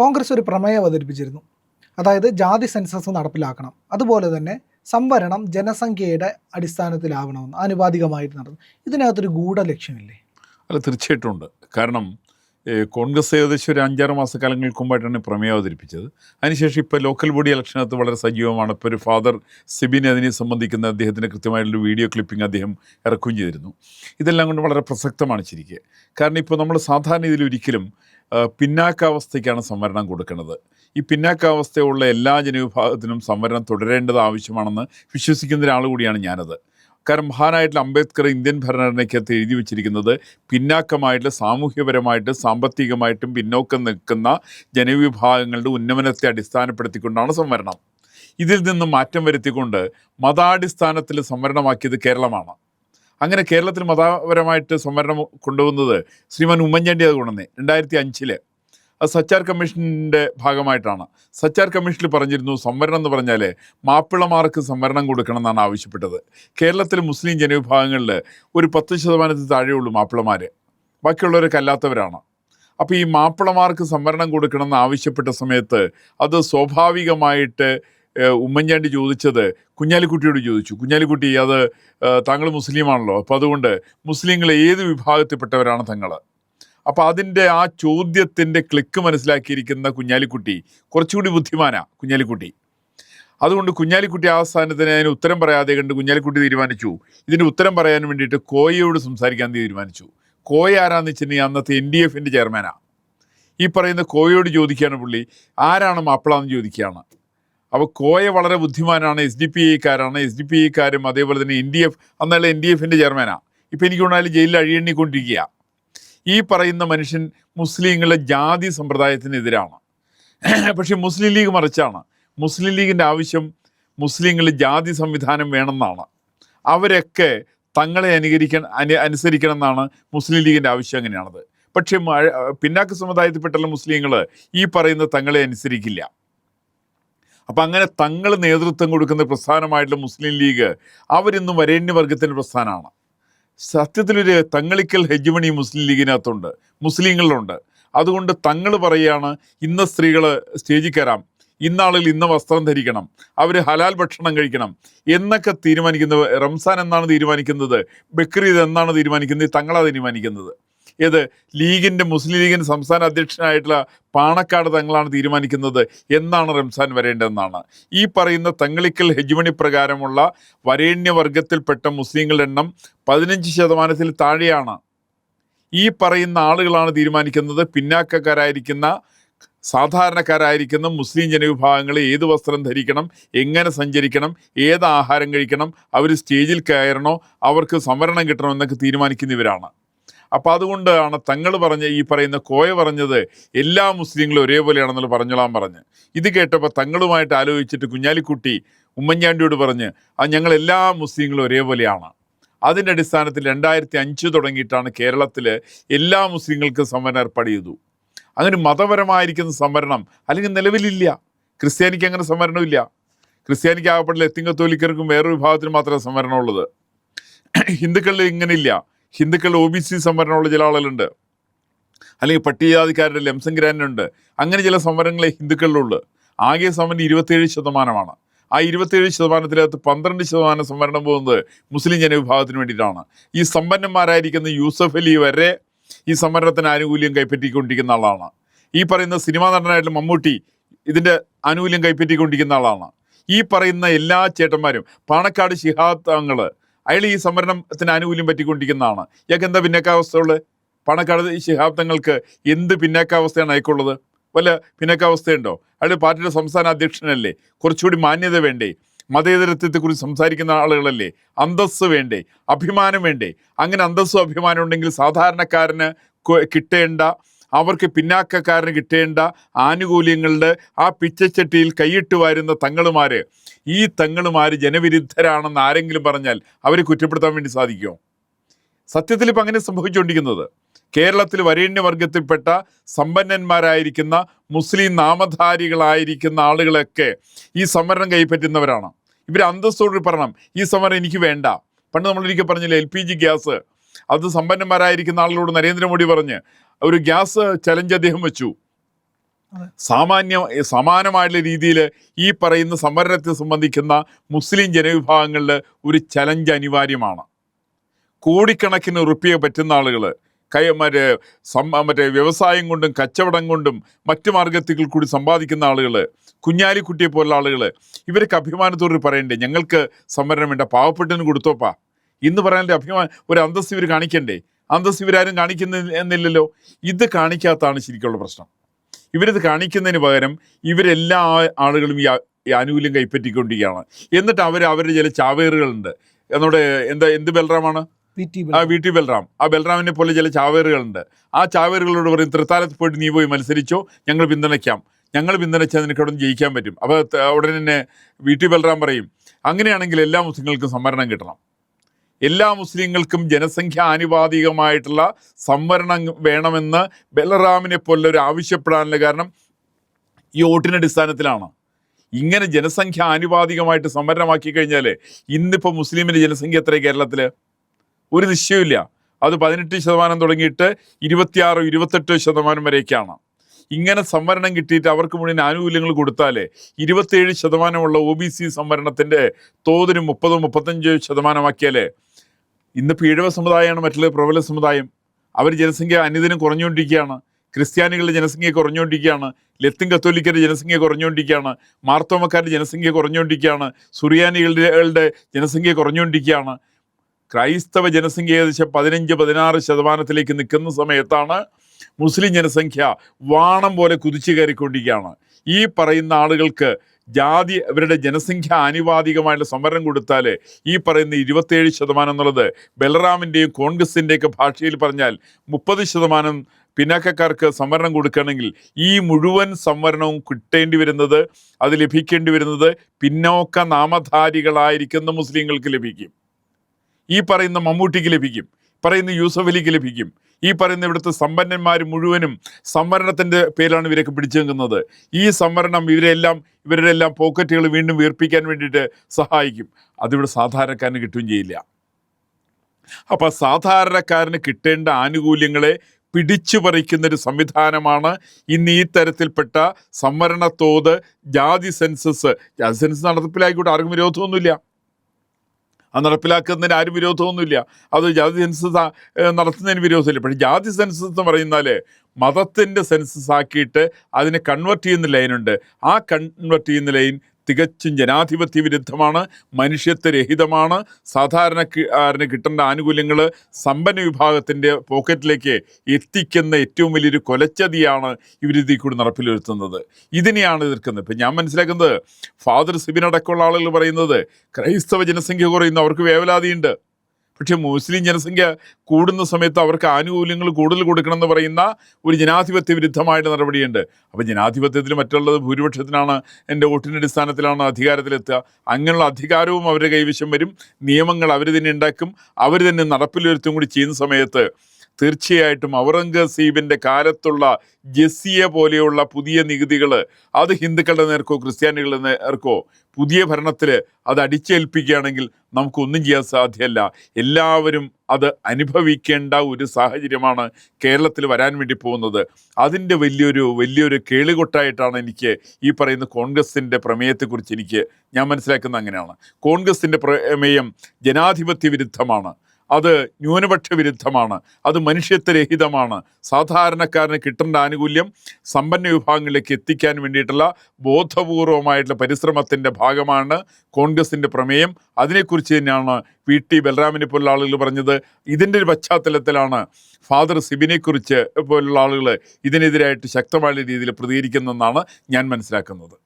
കോൺഗ്രസ് ഒരു പ്രമേയം അവതരിപ്പിച്ചിരുന്നു. അതായത് ജാതി സെൻസസ് നടപ്പിലാക്കണം. അതുപോലെ തന്നെ സംവരണം ജനസംഖ്യയുടെ അടിസ്ഥാനത്തിലാവണമെന്ന് ആനുപാതികമായിട്ട് നടന്നു. ഇതിനകത്തൊരു ഗൂഢ ലക്ഷ്യമില്ലേ അല്ല തീർച്ചയായിട്ടും ഉണ്ട്. കാരണം കോൺഗ്രസ് ഏകദേശം ഒരു അഞ്ചാറ് മാസക്കാലങ്ങൾക്ക് മുമ്പായിട്ടാണ് പ്രമേയം അവതരിപ്പിച്ചത്. അതിനുശേഷം ഇപ്പോൾ ലോക്കൽ ബോഡി ഇലക്ഷനകത്ത് വളരെ സജീവമാണ്. ഇപ്പോൾ ഒരു ഫാദർ സിബിനെ അതിനെ സംബന്ധിക്കുന്ന അദ്ദേഹത്തിന്റെ കൃത്യമായിട്ടുള്ള വീഡിയോ ക്ലിപ്പിംഗ് അദ്ദേഹം ഇറക്കുകയും ചെയ്തിരുന്നു. ഇതെല്ലാം കൊണ്ട് വളരെ പ്രസക്തമാണ് ശരിക്ക്. കാരണം ഇപ്പോൾ നമ്മൾ സാധാരണ ഇതിൽ ഒരിക്കലും പിന്നാക്കാവസ്ഥയ്ക്കാണ് സംവരണം കൊടുക്കുന്നത്. ഈ പിന്നാക്കാവസ്ഥയുള്ള എല്ലാ ജനവിഭാഗത്തിനും സംവരണം തുടരേണ്ടത് ആവശ്യമാണെന്ന് വിശ്വസിക്കുന്ന ഒരാൾ കൂടിയാണ് ഞാനത്. കാരണം മഹാനായിട്ടുള്ള അംബേദ്കർ ഇന്ത്യൻ ഭരണഘടനയ്ക്കകത്ത് എഴുതി വെച്ചിരിക്കുന്നത് പിന്നാക്കമായിട്ട് സാമൂഹ്യപരമായിട്ട് സാമ്പത്തികമായിട്ടും പിന്നോക്കം നിൽക്കുന്ന ജനവിഭാഗങ്ങളുടെ ഉന്നമനത്തെ അടിസ്ഥാനപ്പെടുത്തിക്കൊണ്ടാണ് സംവരണം. ഇതിൽ നിന്നും മാറ്റം വരുത്തിക്കൊണ്ട് മതാടിസ്ഥാനത്തിൽ സംവരണമാക്കിയത് കേരളമാണ്. അങ്ങനെ കേരളത്തിൽ മതപരമായിട്ട് സംവരണം കൊണ്ടുവന്നത് ശ്രീമാൻ ഉമ്മൻചാണ്ടി അത് കൊണ്ടുവന്നേ രണ്ടായിരത്തി അഞ്ചിൽ അത് സച്ചാർ കമ്മീഷന്റെ ഭാഗമായിട്ടാണ്. സച്ചാർ കമ്മീഷനിൽ പറഞ്ഞിരുന്നു സംവരണം എന്ന് പറഞ്ഞാൽ മാപ്പിളമാർക്ക് സംവരണം കൊടുക്കണം എന്നാണ് ആവശ്യപ്പെട്ടത്. കേരളത്തിലെ മുസ്ലിം ജനവിഭാഗങ്ങളിൽ ഒരു പത്ത് ശതമാനത്തിൽ താഴെയുള്ളൂ മാപ്പിളമാർ ബാക്കിയുള്ളവരൊക്കെ അല്ലാത്തവരാണ്. അപ്പോൾ ഈ മാപ്പിളമാർക്ക് സംവരണം കൊടുക്കണം ആവശ്യപ്പെട്ട സമയത്ത് അത് സ്വാഭാവികമായിട്ട് ഉമ്മൻചാണ്ടി ചോദിച്ചത് കുഞ്ഞാലിക്കുട്ടിയോട് ചോദിച്ചു. കുഞ്ഞാലിക്കുട്ടി അത് താങ്കൾ മുസ്ലിമാണല്ലോ അപ്പോൾ അതുകൊണ്ട് മുസ്ലിങ്ങൾ ഏത് വിഭാഗത്തിൽപ്പെട്ടവരാണ് തങ്ങൾ അപ്പോൾ അതിന്റെ ആ ചോദ്യത്തിന്റെ ക്ലിക്ക് മനസ്സിലാക്കിയിരിക്കുന്ന കുഞ്ഞാലിക്കുട്ടി കുറച്ചുകൂടി ബുദ്ധിമാനാണ് കുഞ്ഞാലിക്കുട്ടി. അതുകൊണ്ട് കുഞ്ഞാലിക്കുട്ടി ആ സ്ഥാനത്തിന് അതിന് ഉത്തരം പറയാതെ കണ്ട് കുഞ്ഞാലിക്കുട്ടി തീരുമാനിച്ചു. ഇതിന്റെ ഉത്തരം പറയാൻ വേണ്ടിയിട്ട് കോയയോട് സംസാരിക്കാൻ തീരുമാനിച്ചു. കോയ ആരാന്ന് വെച്ചിട്ടുണ്ടെങ്കിൽ അന്നത്തെ എൻ ഡി എഫിന്റെ ചെയർമാനാണ് ഈ പറയുന്ന കോയയോട് ചോദിക്കുകയാണ് പുള്ളി ആരാണ് മാപ്പിള എന്ന് ചോദിക്കുകയാണ്. അപ്പോൾ കോയ വളരെ ബുദ്ധിമാനാണ് എസ് ഡി പി ഐക്കാരാണ്. എസ് ഡി പി ഐക്കാരും അതേപോലെ തന്നെ എൻ ഡി എഫ് അന്നല്ല എൻ ഡി എഫിന്റെ ചെയർമാനാണ് ഇപ്പം എനിക്ക് കൊണ്ടാലും ജയിലിൽ അഴിയെണ്ണിക്കൊണ്ടിരിക്കുക ഈ പറയുന്ന മനുഷ്യൻ മുസ്ലിങ്ങളുടെ ജാതി സമ്പ്രദായത്തിനെതിരാണ്. പക്ഷേ മുസ്ലിം ലീഗ് മറിച്ചാണ്. മുസ്ലിം ലീഗിന്റെ ആവശ്യം മുസ്ലിങ്ങൾ ജാതി സംവിധാനം വേണമെന്നാണ്. അവരൊക്കെ തങ്ങളെ അനുകരിക്കണം അനു അനുസരിക്കണം എന്നാണ് മുസ്ലിം ലീഗിന്റെ ആവശ്യം അങ്ങനെയാണത്. പക്ഷേ പിന്നാക്ക സമുദായത്തിൽപ്പെട്ടുള്ള മുസ്ലിങ്ങൾ ഈ പറയുന്ന തങ്ങളെ അനുസരിക്കില്ല. അപ്പം അങ്ങനെ തങ്ങൾ നേതൃത്വം കൊടുക്കുന്ന പ്രസ്ഥാനമായിട്ടുള്ള മുസ്ലിം ലീഗ് അവരിന്നും വരേണ്യവർഗത്തിന്റെ പ്രസ്ഥാനമാണ്. സത്യത്തിലൊരു തങ്ങളിക്കൽ ഹെജ്മണി മുസ്ലിം ലീഗിനകത്തുണ്ട് മുസ്ലിങ്ങളിലുണ്ട്. അതുകൊണ്ട് തങ്ങൾ പറയുകയാണ് ഇന്ന സ്ത്രീകൾ സ്റ്റേജിൽ കയറാം ഇന്നാളിൽ ഇന്ന വസ്ത്രം ധരിക്കണം അവർ ഹലാൽ ഭക്ഷണം കഴിക്കണം എന്നൊക്കെ തീരുമാനിക്കുന്നത് റംസാൻ എന്നാണ് തീരുമാനിക്കുന്നത് ബക്രീദ് എന്നാണ് തീരുമാനിക്കുന്നത് തങ്ങളാണ് തീരുമാനിക്കുന്നത്. ഏത് ലീഗിന്റെ മുസ്ലിം ലീഗിന്റെ സംസ്ഥാന അധ്യക്ഷനായിട്ടുള്ള പാണക്കാട് തങ്ങളാണ് തീരുമാനിക്കുന്നത്. എന്നാണ് റംസാൻ വരേണ്ടതെന്നാണ്. ഈ പറയുന്ന തങ്ങളിക്കൽ ഹെജുമണി പ്രകാരമുള്ള വരേണ്യവർഗത്തിൽപ്പെട്ട മുസ്ലിങ്ങളുടെ എണ്ണം പതിനഞ്ച് ശതമാനത്തിൽ താഴെയാണ്. ഈ പറയുന്ന ആളുകളാണ് തീരുമാനിക്കുന്നത്. പിന്നാക്കക്കാരായിരിക്കുന്ന സാധാരണക്കാരായിരിക്കുന്ന മുസ്ലിം ജനവിഭാഗങ്ങളെ ഏത് വസ്ത്രം ധരിക്കണം എങ്ങനെ സഞ്ചരിക്കണം ഏത് ആഹാരം കഴിക്കണം അവർ സ്റ്റേജിൽ കയറണോ അവർക്ക് സംവരണം കിട്ടണോ എന്നൊക്കെ തീരുമാനിക്കുന്നവരാണ്. അപ്പോൾ അതുകൊണ്ടാണ് തങ്ങൾ പറഞ്ഞ ഈ പറയുന്ന കോയ പറഞ്ഞത് എല്ലാ മുസ്ലിങ്ങളും ഒരേപോലെയാണെന്നുള്ള പറഞ്ഞോളാൻ പറഞ്ഞ്. ഇത് കേട്ടപ്പോൾ തങ്ങളുമായിട്ട് ആലോചിച്ചിട്ട് കുഞ്ഞാലിക്കുട്ടി ഉമ്മൻചാണ്ടിയോട് പറഞ്ഞ് ആ ഞങ്ങൾ എല്ലാ മുസ്ലിങ്ങളും ഒരേപോലെയാണ്. അതിന്റെ അടിസ്ഥാനത്തിൽ രണ്ടായിരത്തി അഞ്ച് തുടങ്ങിയിട്ടാണ് കേരളത്തിൽ എല്ലാ മുസ്ലിങ്ങൾക്കും സംവരണം ഏർപ്പാട് ചെയ്തു. അങ്ങനെ മതപരമായിരിക്കുന്ന സംവരണം അല്ലെങ്കിൽ നിലവിലില്ല. ക്രിസ്ത്യാനിക്ക് അങ്ങനെ സംവരണമില്ല. ക്രിസ്ത്യാനിക്ക് ആകപ്പെടില്ല എത്തിങ്കത്തോലിക്കർക്കും വേറൊരു വിഭാഗത്തിന് മാത്രമേ സംവരണമുള്ളത്. ഹിന്ദുക്കളിൽ ഇങ്ങനെയില്ല. ഹിന്ദുക്കൾ ഒ ബി സി സംവരണമുള്ള ചില ആളുകളുണ്ട്. അല്ലെങ്കിൽ പട്ടികജാതിക്കാരുടെ ലംസംഗ്രാനുണ്ട് അങ്ങനെ ചില സംവരണങ്ങളെ ഹിന്ദുക്കളിലുള്ളൂ. ആകെ സംവരണം ഇരുപത്തേഴ് ശതമാനമാണ്. ആ ഇരുപത്തേഴ് ശതമാനത്തിനകത്ത് പന്ത്രണ്ട് ശതമാനം സംവരണം പോകുന്നത് മുസ്ലിം ജനവിഭാഗത്തിന് വേണ്ടിയിട്ടാണ്. ഈ സമ്പന്നന്മാരായിരിക്കുന്ന യൂസഫ് അലി വരെ ഈ സംവരണത്തിന് ആനുകൂല്യം കൈപ്പറ്റിക്കൊണ്ടിരിക്കുന്ന ആളാണ്. ഈ പറയുന്ന സിനിമാ നടനായിട്ടുള്ള മമ്മൂട്ടി ഇതിന്റെ ആനുകൂല്യം കൈപ്പറ്റിക്കൊണ്ടിരിക്കുന്ന ആളാണ്. ഈ പറയുന്ന എല്ലാ ചേട്ടന്മാരും പാണക്കാട് ശിഹാബ് തങ്ങൾ അയാൾ ഈ സംവരണത്തിന് ആനുകൂല്യം പറ്റിക്കൊണ്ടിരിക്കുന്നതാണ്. ഇയാൾക്ക് എന്താ പിന്നാക്കാവസ്ഥയുള്ളത് പണക്കാട് ശിഹാബ് തങ്ങൾക്ക് എന്ത് പിന്നാക്കാവസ്ഥയാണ് അയക്കുള്ളത് വല്ല പിന്നാക്കാവസ്ഥയുണ്ടോ അയാൾ പാർട്ടിയുടെ സംസ്ഥാന അധ്യക്ഷനല്ലേ? കുറച്ചുകൂടി മാന്യത വേണ്ടേ? മതേതരത്വത്തെക്കുറിച്ച് സംസാരിക്കുന്ന ആളുകളല്ലേ? അന്തസ്സ് വേണ്ടേ? അഭിമാനം വേണ്ടേ? അങ്ങനെ അന്തസ്സും അഭിമാനം ഉണ്ടെങ്കിൽ സാധാരണക്കാരന് കിട്ടേണ്ട അവർക്ക് പിന്നാക്കക്കാരന് കിട്ടേണ്ട ആനുകൂല്യങ്ങളുടെ ആ പിച്ചച്ചട്ടിയിൽ കൈയിട്ട് വാരുന്ന തങ്ങളുമാര്. ഈ തങ്ങളുമാര് ജനവിരുദ്ധരാണെന്ന് ആരെങ്കിലും പറഞ്ഞാൽ അവരെ കുറ്റപ്പെടുത്താൻ വേണ്ടി സാധിക്കുമോ? സത്യത്തിൽ ഇപ്പം അങ്ങനെ സംഭവിച്ചുകൊണ്ടിരിക്കുന്നത്. കേരളത്തിൽ വരേണ്യവർഗത്തിൽപ്പെട്ട സമ്പന്നന്മാരായിരിക്കുന്ന മുസ്ലിം നാമധാരികളായിരിക്കുന്ന ആളുകളൊക്കെ ഈ സമരം കൈപ്പറ്റുന്നവരാണ്. ഇവർ അന്തസ്സോട് പറയണം. ഈ സമരം എനിക്ക് വേണ്ട. പണ്ട് നമ്മളൊരിക്കൽ പറഞ്ഞില്ലേ എൽ പി ജി ഗ്യാസ്. അത് സമ്പന്നന്മാരായിരിക്കുന്ന ആളുകളോട് നരേന്ദ്രമോദി പറഞ്ഞ് ഒരു ഗ്യാസ് ചലഞ്ച് അദ്ദേഹം വെച്ചു. സാമാന്യ സമാനമായിട്ടുള്ള രീതിയിൽ ഈ പറയുന്ന സംവരണത്തെ സംബന്ധിക്കുന്ന മുസ്ലിം ജനവിഭാഗങ്ങളിൽ ഒരു ചലഞ്ച് അനിവാര്യമാണ്. കോടിക്കണക്കിന് റുപ്യ പറ്റുന്ന ആളുകൾ കൈ മറ്റേ സം മറ്റേ വ്യവസായം കൊണ്ടും കച്ചവടം കൊണ്ടും മറ്റു മാർഗത്തിൽ കൂടി സമ്പാദിക്കുന്ന ആളുകൾ കുഞ്ഞാലിക്കുട്ടിയെ പോലുള്ള ആളുകൾ ഇവർക്ക് അഭിമാനത്തോട് പറയണ്ടേ ഞങ്ങൾക്ക് സംവരണം വേണ്ട പാവപ്പെട്ടതിന് കൊടുത്തോപ്പാ. ഇന്ന് പറയാനുള്ള അഭിമാനം ഒരു അന്തസ്സ് ഇവർ കാണിക്കണ്ടേ? അന്തസ്സ് ഇവരാരും കാണിക്കുന്ന എന്നില്ലല്ലോ. ഇത് കാണിക്കാത്തതാണ് ശരിക്കുള്ള പ്രശ്നം. ഇവരിത് കാണിക്കുന്നതിന് പകരം ഇവരെല്ലാ ആളുകളും ഈ ആനുകൂല്യം കൈപ്പറ്റിക്കൊണ്ടിരിക്കുകയാണ്. എന്നിട്ട് അവർ അവരുടെ ചില ചാവേറുകളുണ്ട്. നമ്മുടെ എന്താ എന്ത് ബൽറാമാണ്? ആ വി ടി ബൽറാം. ആ ബൽറാമിനെ പോലെ ചില ചാവേറുകളുണ്ട്. ആ ചാവേറുകളോട് പറയും തൃത്താലത്ത് പോയിട്ട് നീ പോയി മത്സരിച്ചോ ഞങ്ങൾ പിന്തുണയ്ക്കാം. ഞങ്ങൾ പിന്തുണച്ചാൽ നിനക്ക് അവിടെ ജയിക്കാൻ പറ്റും. അപ്പോൾ ഉടനെ തന്നെ വി ടി ബൽറാം പറയും അങ്ങനെയാണെങ്കിൽ എല്ലാ മുസ്ലിങ്ങൾക്കും സംവരണം കിട്ടണം. എല്ലാ മുസ്ലിങ്ങൾക്കും ജനസംഖ്യ ആനുപാതികമായിട്ടുള്ള സംവരണം വേണമെന്ന് ബലറാമിനെ പോലെ ഒരു ആവശ്യപ്പെടാനുള്ള കാരണം ഈ വോട്ടിന്റെ അടിസ്ഥാനത്തിലാണ്. ഇങ്ങനെ ജനസംഖ്യ ആനുപാതികമായിട്ട് സംവരണമാക്കി കഴിഞ്ഞാൽ ഇന്നിപ്പോൾ മുസ്ലിമിന്റെ ജനസംഖ്യ എത്ര കേരളത്തിൽ ഒരു നിശ്ചയമില്ല അത് പതിനെട്ട് ശതമാനം തുടങ്ങിയിട്ട് ഇരുപത്തിയാറ് ഇരുപത്തെട്ട് ശതമാനം വരെയൊക്കെയാണ്. ഇങ്ങനെ സംവരണം കിട്ടിയിട്ട് അവർക്ക് മുഴുവൻ ആനുകൂല്യങ്ങൾ കൊടുത്താലേ ഇരുപത്തേഴ് ശതമാനമുള്ള ഒ ബി സി സംവരണത്തിന്റെ തോതിന് മുപ്പത് മുപ്പത്തഞ്ച് ശതമാനമാക്കിയാലേ ഇന്നിപ്പോൾ പീഴവ സമുദായമാണ് മറ്റുള്ള പ്രബല സമുദായം. അവർ ജനസംഖ്യ അനുദിനം കുറഞ്ഞുകൊണ്ടിരിക്കുകയാണ്. ക്രിസ്ത്യാനികളുടെ ജനസംഖ്യ കുറഞ്ഞുകൊണ്ടിരിക്കുകയാണ്. ലത്തിൻ കത്തോലിക്കരുടെ ജനസംഖ്യ കുറഞ്ഞുകൊണ്ടിരിക്കുകയാണ്. മാർത്തോമക്കാരുടെ ജനസംഖ്യ കുറഞ്ഞുകൊണ്ടിരിക്കുകയാണ്. സുറിയാനികളുടെ ജനസംഖ്യ കുറഞ്ഞുകൊണ്ടിരിക്കുകയാണ്. ക്രൈസ്തവ ജനസംഖ്യ ഏകദേശം പതിനഞ്ച് പതിനാറ് ശതമാനത്തിലേക്ക് നിൽക്കുന്ന സമയത്താണ് മുസ്ലിം ജനസംഖ്യ വാണം പോലെ കുതിച്ചു കയറിക്കൊണ്ടിരിക്കുകയാണ്. ഈ പറയുന്ന ആളുകൾക്ക് ജാതി ഇവരുടെ ജനസംഖ്യ ആനുപാതികമായിട്ട് സംവരണം കൊടുത്താൽ ഈ പറയുന്ന ഇരുപത്തേഴ് ശതമാനം എന്നുള്ളത് ബലറാമിന്റെയും കോൺഗ്രസിന്റെയൊക്കെ ഭാഷയിൽ പറഞ്ഞാൽ മുപ്പത് ശതമാനം പിന്നാക്കക്കാർക്ക് സംവരണം കൊടുക്കുകയാണെങ്കിൽ ഈ മുഴുവൻ സംവരണവും കിട്ടേണ്ടി വരുന്നത് അത് ലഭിക്കേണ്ടി വരുന്നത് പിന്നോക്ക നാമധാരികളായിരിക്കുന്ന മുസ്ലിങ്ങൾക്ക് ലഭിക്കും. ഈ പറയുന്ന മമ്മൂട്ടിക്ക് ലഭിക്കും. പറയുന്ന യൂസഫ് അലിക്ക് ലഭിക്കും. ഈ പറയുന്ന ഇവിടുത്തെ സമ്പന്നന്മാർ മുഴുവനും സംവരണത്തിന്റെ പേരിലാണ് ഇവരൊക്കെ പിടിച്ചു നിൽക്കുന്നത് ഈ സംവരണം ഇവരെല്ലാം ഇവരുടെ എല്ലാം പോക്കറ്റുകൾ വീണ്ടും വീർപ്പിക്കാൻ വേണ്ടിയിട്ട് സഹായിക്കും. അതിവിടെ സാധാരണക്കാരന് കിട്ടുകയും ചെയ്യില്ല. അപ്പം സാധാരണക്കാരന് കിട്ടേണ്ട ആനുകൂല്യങ്ങളെ പിടിച്ചു പറിക്കുന്ന ഒരു സംവിധാനമാണ് ഇന്ന് ഈ തരത്തിൽപ്പെട്ട സംവരണ തോത് ജാതി സെൻസസ്. ജാതി സെൻസസ് നടത്തിപ്പിലായിക്കോട്ടെ ആർക്കും വിരോധമൊന്നുമില്ല. അത് നടപ്പിലാക്കുന്നതിന് ആരും വിരോധമൊന്നുമില്ല. അത് ജാതി സെൻസസ് നടത്തുന്നതിന് വിരോധമില്ല. പക്ഷേ ജാതി സെൻസസ് എന്ന് പറയുന്നാൽ മതത്തിന്റെ സെൻസസ് ആക്കിയിട്ട് അതിനെ കൺവെർട്ട് ചെയ്യുന്ന ലൈനുണ്ട്. ആ കൺവെർട്ട് ചെയ്യുന്ന ലൈൻ തികച്ചും ജനാധിപത്യ വിരുദ്ധമാണ് മനുഷ്യത്വരഹിതമാണ് സാധാരണക്കാരന് കിട്ടേണ്ട ആനുകൂല്യങ്ങൾ സമ്പന്ന വിഭാഗത്തിന്റെ പോക്കറ്റിലേക്ക് എത്തിക്കുന്ന ഏറ്റവും വലിയൊരു കൊലച്ചതിയാണ് ഇവരിതിൽ കൂടി നടപ്പിൽ വരുത്തുന്നത് ഇതിനെയാണ് എതിർക്കുന്നത്. ഇപ്പം ഞാൻ മനസ്സിലാക്കുന്നത് ഫാദർ സിബിനടക്കമുള്ള ആളുകൾ പറയുന്നത് ക്രൈസ്തവ ജനസംഖ്യ കുറയുന്നു അവർക്ക് വേവലാതിയുണ്ട്. പക്ഷേ മുസ്ലിം ജനസംഖ്യ കൂടുന്ന സമയത്ത് അവർക്ക് ആനുകൂല്യങ്ങൾ കൂടുതൽ കൊടുക്കണം എന്ന് പറയുന്ന ഒരു ജനാധിപത്യ വിരുദ്ധമായിട്ട് നടപടിയുണ്ട്. അപ്പോൾ ജനാധിപത്യത്തിൽ മറ്റുള്ളത് ഭൂരിപക്ഷത്തിനാണ് എന്റെ വോട്ടിന്റെ അടിസ്ഥാനത്തിലാണ് അധികാരത്തിലെത്തുക. അങ്ങനെയുള്ള അധികാരവും അവരുടെ കൈവശം വരും. നിയമങ്ങൾ അവർ തന്നെ ഉണ്ടാക്കും. അവർ തന്നെ നടപ്പിൽ വരുത്തും കൂടി ചെയ്യുന്ന സമയത്ത് തീർച്ചയായിട്ടും ഔറംഗസീബിന്റെ കാലത്തുള്ള ജസിയ പോലെയുള്ള പുതിയ നികുതികൾ അത് ഹിന്ദുക്കളുടെ നേർക്കോ ക്രിസ്ത്യാനികളുടെ നേർക്കോ പുതിയ ഭരണത്തിൽ അത് അടിച്ചേൽപ്പിക്കുകയാണെങ്കിൽ നമുക്കൊന്നും ചെയ്യാൻ സാധ്യമല്ല. എല്ലാവരും അത് അനുഭവിക്കേണ്ട ഒരു സാഹചര്യമാണ് കേരളത്തിൽ വരാൻ വേണ്ടി പോകുന്നത്. അതിന്റെ വലിയൊരു വലിയൊരു കേളികൊട്ടായിട്ടാണ് എനിക്ക് ഈ പറയുന്ന കോൺഗ്രസിന്റെ പ്രമേയത്തെക്കുറിച്ച് എനിക്ക് ഞാൻ മനസ്സിലാക്കുന്നത് അങ്ങനെയാണ്. കോൺഗ്രസിന്റെ പ്രമേയം ജനാധിപത്യ വിരുദ്ധമാണ് അത് ന്യൂനപക്ഷ വിരുദ്ധമാണ്. അത് മനുഷ്യത്വരഹിതമാണ് സാധാരണക്കാരന് കിട്ടേണ്ട ആനുകൂല്യം സമ്പന്ന വിഭാഗങ്ങളിലേക്ക് എത്തിക്കാൻ വേണ്ടിയിട്ടുള്ള ബോധപൂർവമായിട്ടുള്ള പരിശ്രമത്തിന്റെ ഭാഗമാണ് കോൺഗ്രസിന്റെ പ്രമേയം. അതിനെക്കുറിച്ച് തന്നെയാണ് വി ടി ബലറാമിനെ പോലുള്ള ആളുകൾ പറഞ്ഞത്. ഇതിന്റെ ഒരു പശ്ചാത്തലത്തിലാണ് ഫാദർ സിബിനെക്കുറിച്ച് പോലുള്ള ആളുകൾ ഇതിനെതിരായിട്ട് ശക്തമായ രീതിയിൽ പ്രതികരിക്കുന്നതെന്നാണ് ഞാൻ മനസ്സിലാക്കുന്നത്.